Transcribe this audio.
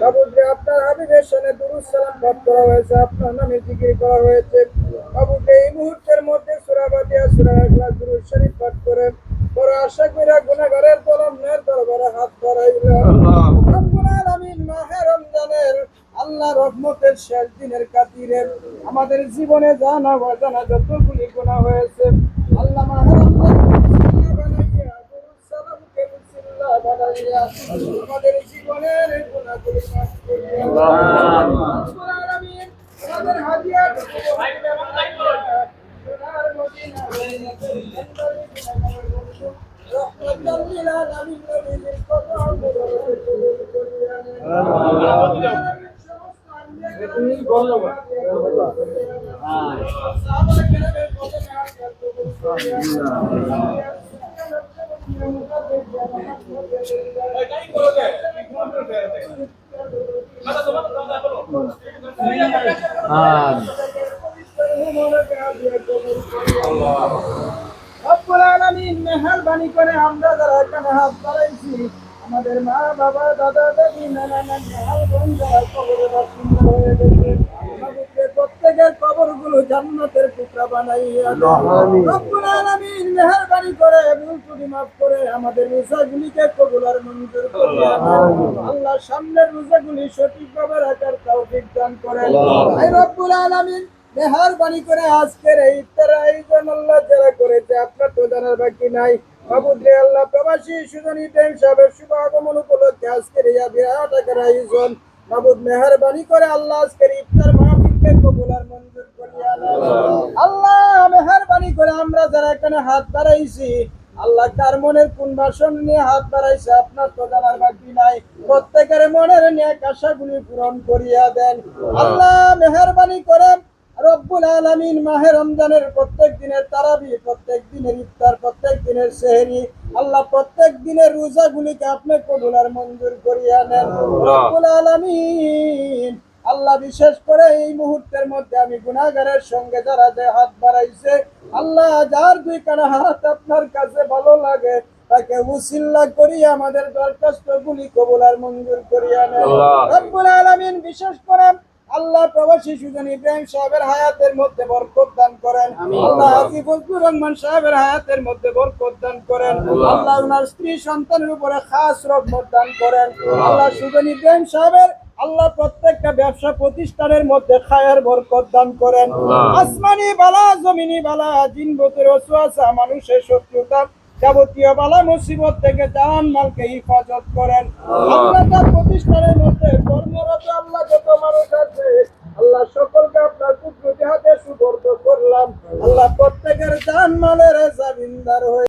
বাবুজি আপনার হাবিবের সামনে সালাম পাঠ করা হয়েছে আপনার নামে জিকির করা হয়েছে। বাবুজি এই মুহূর্তের মধ্যে সূরা ফাতিহা সূরা ইখলাস দুরুদ শরীফ পাঠ করেন। বড় আশা কইরা গুনাহগারের দলমের দরবারে হাত বাড়াইলাম রব্বুল আলামিন মাহে রমজানের আল্লাহ রহমতের শেষ দিনের খাতিরে আমাদের জীবনে জানা অজানা যতগুলি গুনাহ হয়েছে আল্লাহ মাহে রমজান বানাইয়া দুরুদ সালামকে মুসিল্লা বানাইয়া আমাদের জীবনের গুনাহগুলি মাফ করিয়া রব্বুল আলামিন আমাদের হাদিয়া সোনার মদিনা রহমতাল লিল আলামিন নবীর কথা তুমি বলো রব্বুল আলামিন মেহেরবানি করে আমরা যারা এখানে হাত বাড়াইছি আমাদের মা বাবা দাদা দাদি নানা যারা কবরে প্রত্যেকের কবরগুলো জান্নাতের টুকরা বানাইয়া মেহেরবানি করে ভুল ত্রুটি মাফ করে আমাদের রোজাগুলিকে কবুল আর মঞ্জুর দাও। আল্লাহ। সামনের রোজাগুলি সঠিকভাবে রাখার তৌফিক দান করেন। আই রব্বুল আলামিন মেহরবানি করে আজকের এই ইফতার আয়োজন আল্লাহ যারা করেছে আপনার তো জানার বাকি নাই। বাবুদ্রে আল্লাহ প্রবাসী সুজন ইব্রাহিম সাহেবের শুভ আগমন উপলক্ষে আজকের এই বিরাট আকার আয়োজন। মেহরবানি করে আল্লাহ আজকের ইফতার মাহফিলকে কবুল আর মঞ্জুর করিয়া আল্লাহ। মেহরবানি করে আমরা যারা এখানে হাত বাড়াইছি আল্লাহ কার মনের কোন বাসন নিয়ে হাত বাড়াইছে আপনার তো জানার বাকি নাই। প্রত্যেকের মনের নিয়ে আশাগুলি পূরণ করিয়া দেন। আল্লাহ মেহরবানি করে রব্বুল আলামিন মাহে রমজানের প্রত্যেক দিনের তারাবি প্রত্যেক দিনের ইফতার প্রত্যেক দিনের সেহরি। আল্লাহ প্রত্যেক দিনের রোজাগুলিকে আপনি কবুল আর মঞ্জুর করিয়া নেন। রব্বুল আলামিন আল্লাহ বিশেষ করে এই মুহূর্তের মধ্যে আমি গুনাহগারের সঙ্গে যারা যে হাত বাড়াইছে আল্লাহ যার দুই কানা হাত আপনার কাছে ভালো লাগে তাকে উসিল্লা করি আমাদের দরখাস্ত গুলি কবুল আর মঞ্জুর করিয়া নেন। রব্বুল আলামিন বিশেষ করে আল্লাহ প্রবাসী সুজন ইব্রাহিম সাহেবের হায়াতের মধ্যে বরকত দান করেন। আল্লাহ হাফিজুর রহমান সাহেবের হায়াতের মধ্যে বরকত দান করেন। আল্লাহ। ওনার স্ত্রী সন্তানের উপরে খাস রহমত দান করেন। আল্লাহ সুজন ইব্রাহিম সাহেবের আল্লাহ প্রত্যেকটা ব্যবসা প্রতিষ্ঠানের মধ্যে খায়ের বরকত দান করেন। আসমানি বালা জমিনি বালা জিন বতের ওসওয়াসা মানুষের শত্রুতা যাবতীয় বালা মুসিবত থেকে জান মালকে হিফাজত করেন। আল্লাহ। তার প্রতিষ্ঠানের মধ্যে কর্মরত আল্লাহ যত মানুষ আছে আল্লাহ সকলকে আপনার কুদরতি হাতে সুবর্দ করলাম। আল্লাহ প্রত্যেকের জান মালের জামিনদার হয়ে